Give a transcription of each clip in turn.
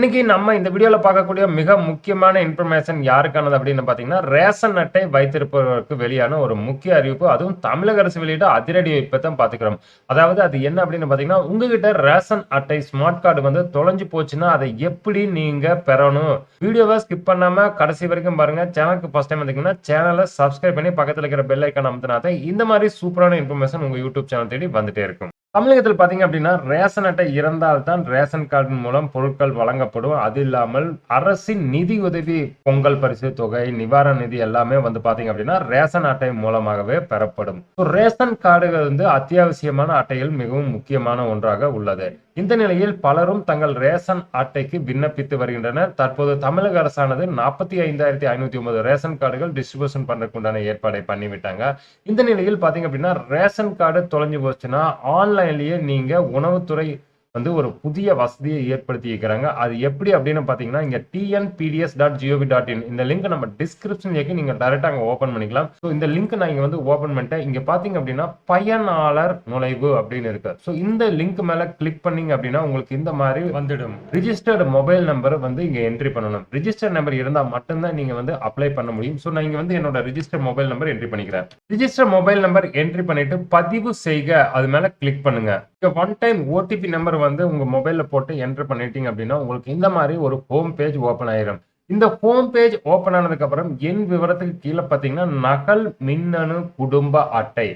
இன்னைக்கு நம்ம இந்த வீடியோவில் பார்க்கக்கூடிய மிக முக்கியமான இன்ஃபர்மேஷன் யாருக்கானது அப்படின்னு பார்த்தீங்கன்னா ரேஷன் அட்டை வைத்திருப்பவருக்கு வெளியான ஒரு முக்கிய அறிவிப்பு. அதுவும் தமிழக அரசு வெளியிட்ட அதிரடி அறிவிப்பை தான் பார்த்துக்கிறோம். அதாவது அது என்ன அப்படின்னு பார்த்தீங்கன்னா உங்ககிட்ட ரேஷன் அட்டை ஸ்மார்ட் கார்டு வந்து தொலைஞ்சு போச்சுன்னா அதை எப்படி நீங்கள் பெறணும்? வீடியோவை ஸ்கிப் பண்ணாமல் கடைசி வரைக்கும் பாருங்க. சேனலுக்கு ஃபஸ்ட் டைம் வந்தீங்கன்னா சேனலை சப்ஸ்கிரைப் பண்ணி பக்கத்தில் இருக்கிற பெல் ஐக்கான் அமுத்தினா தான் இந்த மாதிரி சூப்பரான இன்ஃபர்மேஷன் உங்கள் யூடியூப் சேனல் தேடி வந்துட்டே இருக்கும். தமிழகத்தில் பார்த்தீங்க அப்படின்னா ரேஷன் அட்டை இறந்தால்தான் ரேஷன் கார்டு மூலம் பொருட்கள் வழங்கப்படும். அது இல்லாமல் அரசின் நிதி உதவி பொங்கல் பரிசு தொகை நிவாரண நிதி எல்லாமே வந்து பார்த்தீங்க அப்படின்னா ரேஷன் அட்டை மூலமாகவே பெறப்படும். ரேஷன் கார்டுகள் வந்து அத்தியாவசியமான அட்டைகள் மிகவும் முக்கியமான ஒன்றாக உள்ளது. இந்த நிலையில் பலரும் தங்கள் ரேஷன் அட்டைக்கு விண்ணப்பித்து வருகின்றனர். தற்போது தமிழக அரசானது நாற்பத்தி ஐந்தாயிரத்தி ஐநூத்தி ஒன்பது ரேஷன் கார்டுகள் டிஸ்ட்ரிபியூஷன் பண்றதுக்கு உண்டான ஏற்பாடை பண்ணிவிட்டாங்க. இந்த நிலையில் பாத்தீங்க அப்படின்னா ரேஷன் கார்டு தொலைஞ்சு போச்சுன்னா ஆன்லைன்லயே நீங்க உணவுத்துறை வந்து ஒரு புதிய வசதியை ஏற்படுத்தி இருக்கிறாங்க அது எப்படி அப்படின்னு பாத்தீங்கன்னா இங்க TNPDS dot gov dot in இந்த லிங்க் நம்ம டிஸ்கிரிப்ஷன் ஏக்கி நீங்க டைரக்டா அங்க ஓபன் பண்ணிக்கலாம். ஸோ இந்த லிங்க் நான் இங்க வந்து ஓபன் பண்ணிட்டேன். இங்க பாத்தீங்க அப்படின்னா பயனாளர் நுழைவு அப்படின்னு இருக்கு. ஸோ இந்த லிங்க் மேல கிளிக் பண்ணீங்க அப்படின்னா உங்களுக்கு இந்த மாதிரி வந்துடும். ரிஜிஸ்டர்டு மொபைல் நம்பர் வந்து இங்க என்ட்ரி பண்ணணும். ரிஜிஸ்டர் நம்பர் இருந்தா மட்டும்தான் நீங்க வந்து அப்ளை பண்ண முடியும். ஸோ நான் இங்க வந்து என்னோட ரிஜிஸ்டர் மொபைல் நம்பர் என்ட்ரி பண்ணிக்கிறேன். ரிஜிஸ்டர் மொபைல் நம்பர் என்ட்ரி பண்ணிட்டு பதிவு செய்க. அது மேல கிளிக் பண்ணுங்க. இங்க ஒன் டைம் ஓடிபி நம்பர் வந்து உங்கள் மொபைலில் போட்டு என்டர் பண்ணிட்டீங்க அப்படின்னா உங்களுக்கு இந்த மாதிரி ஒரு ஹோம் பேஜ் ஓப்பன் ஆயிரும். இந்த ஹோம் பேஜ் ஓப்பன் ஆனதுக்கப்புறம் என் விவரத்துக்கு கீழே பார்த்தீங்கன்னா நகல் மின்னணு குடும்ப அட்டை.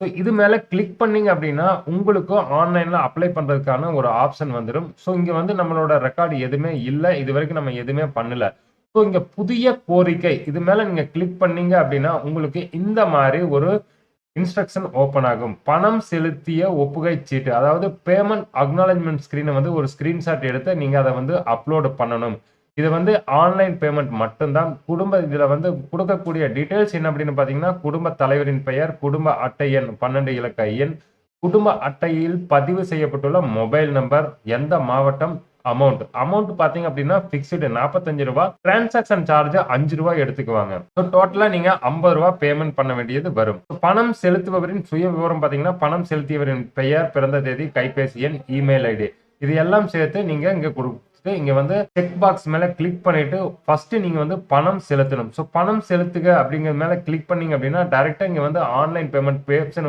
ஸோ இது மேலே கிளிக் பண்ணீங்க அப்படின்னா உங்களுக்கும் ஆன்லைனில் அப்ளை பண்ணுறதுக்கான ஒரு ஆப்ஷன் வந்துடும் ஸோ இங்கே வந்து நம்மளோட ரெக்கார்டு எதுவுமே இல்லை. இது வரைக்கும் நம்ம எதுவுமே பண்ணல. ஸோ இங்கே புதிய கோரிக்கை இது மேலே நீங்கள் கிளிக் பண்ணீங்க அப்படின்னா உங்களுக்கு இந்த மாதிரி ஒரு இன்ஸ்ட்ரக்ஷன் ஓப்பன் ஆகும். பணம் செலுத்திய ஒப்புகை சீட்டு அதாவது பேமெண்ட் அக்னாலஜ்மெண்ட் ஸ்க்ரீனை வந்து ஒரு ஸ்கிரீன்ஷாட் எடுத்து நீங்கள் அதை வந்து அப்லோடு பண்ணணும். இது வந்து ஆன்லைன் பேமெண்ட் மட்டும்தான். குடும்ப இதில் வந்து கொடுக்கக்கூடிய டீட்டெயில்ஸ் என்ன அப்படின்னு பார்த்தீங்கன்னா குடும்ப தலைவரின் பெயர் குடும்ப அட்டை எண் பன்னெண்டு இலக்க எண் குடும்ப அட்டையில் பதிவு செய்யப்பட்டுள்ள மொபைல் நம்பர் எந்த மாவட்டம் அமௌண்ட் அமௌண்ட் பாத்தீங்க அப்படின்னா பிக்ஸ்டு நாற்பத்தஞ்சு ரூபா டிரான்சாக்ஷன் சார்ஜ் அஞ்சு ரூபாய் எடுத்துக்குவாங்க. ஸோ டோட்டலா நீங்க ஐம்பது ரூபாய் பேமெண்ட் பண்ண வேண்டியது வரும். பணம் செலுத்துபவரின் சுய விவரம் பாத்தீங்கன்னா பணம் செலுத்தியவரின் பெயர் பிறந்த தேதி கைபேசி எண் இமெயில் ஐடி இது எல்லாம் சேர்த்து நீங்க இங்க கொடுத்துட்டு இங்க வந்து செக் பாக்ஸ் மேல கிளிக் பண்ணிட்டு ஃபர்ஸ்ட் நீங்க வந்து பணம் செலுத்தணும். ஸோ பணம் செலுத்துக அப்படிங்கிற மேல கிளிக் பண்ணீங்க அப்படின்னா டைரக்டா இங்க வந்து ஆன்லைன் பேமெண்ட் பேப்ஷன்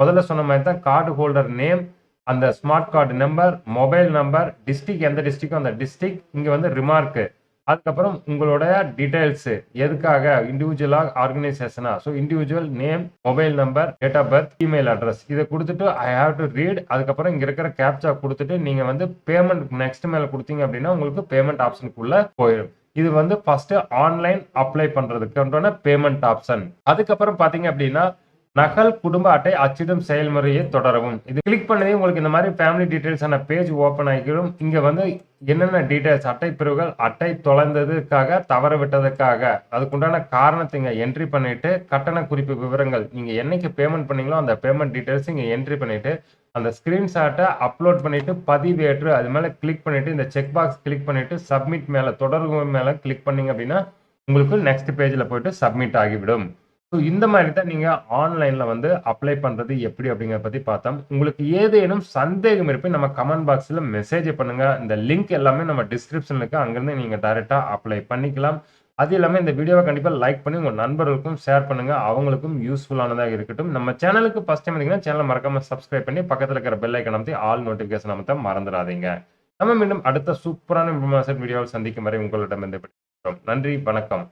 முதல்ல சொன்ன மாதிரி தான் கார்டு ஹோல்டர் நேம் அந்த smart card number mobile number district எந்த டிஸ்ட்ரிக்கோ அந்த டிஸ்ட்ரிக் இங்கே வந்து ரிமார்க்கு அதுக்கப்புறம் உங்களோட டீடைல்ஸ் எதுக்காக இண்டிவிஜுவலாக ஆர்கனைசேஷனாக so individual name mobile number date of birth email address இதை கொடுத்துட்டு ஐ ஹாவ் டு ரீட் அதுக்கப்புறம் இங்கே இருக்கிற கேப்சா கொடுத்துட்டு நீங்கள் வந்து பேமெண்ட் நெக்ஸ்ட் மேலே கொடுத்தீங்க அப்படின்னா உங்களுக்கு பேமெண்ட் ஆப்ஷனுக்குள்ளே போயிடும். இது வந்து ஃபர்ஸ்ட் ஆன்லைன் அப்ளை பண்றதுக்கு பேமெண்ட் ஆப்ஷன் அதுக்கப்புறம் பாத்தீங்க அப்படின்னா நகல் குடும்ப அட்டை அச்சிடும் செயல்முறையை தொடரவும். இது கிளிக் பண்ணதே உங்களுக்கு இந்த மாதிரி ஃபேமிலி டீடைல்ஸான பேஜ் ஓப்பன் ஆகிடும். இங்கே வந்து என்னென்ன டீட்டெயில்ஸ் அட்டை பிரிவுகள் அட்டை தொலைந்ததுக்காக தவற விட்டதுக்காக. அதுக்குண்டான காரணத்தை இங்கே என்ட்ரி பண்ணிட்டு கட்டண குறிப்பு விவரங்கள். நீங்கள் என்னைக்கு பேமெண்ட் பண்ணீங்களோ அந்த பேமெண்ட் டீட்டெயில்ஸ் இங்கே என்ட்ரி பண்ணிட்டு அந்த ஸ்கிரீன்ஷாட்டை அப்லோட் பண்ணிட்டு பதிவேற்று அது மேலே கிளிக் பண்ணிட்டு இந்த செக் பாக்ஸ் கிளிக் பண்ணிட்டு சப்மிட் மேலே தொடர்பு மேலே கிளிக் பண்ணீங்க அப்படின்னா உங்களுக்கு நெக்ஸ்ட் பேஜில் போயிட்டு சப்மிட் ஆகிவிடும். ஸோ இந்த மாதிரி தான் நீங்கள் ஆன்லைனில் வந்து அப்ளை பண்ணுறது எப்படி அப்படிங்கிறத பற்றி பார்த்தோம். உங்களுக்கு ஏதேனும் சந்தேகம் இருப்பி நம்ம கமெண்ட் பாக்ஸில் மெசேஜ் பண்ணுங்கள் இந்த லிங்க் எல்லாமே நம்ம டிஸ்கிரிப்ஷனில் இருக்குது அங்கேருந்து நீங்கள் டைரெக்டாக அப்ளை பண்ணிக்கலாம். அது இல்லாமல் இந்த வீடியோவை கண்டிப்பாக லைக் பண்ணி உங்கள் நண்பர்களுக்கும் ஷேர் பண்ணுங்கள் அவங்களுக்கும் யூஸ்ஃபுல்லானதாக இருக்கட்டும். நம்ம சேனலுக்கு ஃபஸ்ட் டைம் வந்தீங்கன்னா சேனலை மறக்காமல் சப்ஸ்கிரைப் பண்ணி பக்கத்தில் இருக்கிற பெல் ஐக்கன் அமைத்து ஆல் நோட்டிஃபிகேஷன் அமைத்த மறந்துடாதீங்க. நம்ம மீண்டும் அடுத்த சூப்பரான விமர்சன வீடியோவில் சந்திக்கும் வரை உங்களிடமிருந்து நன்றி வணக்கம்.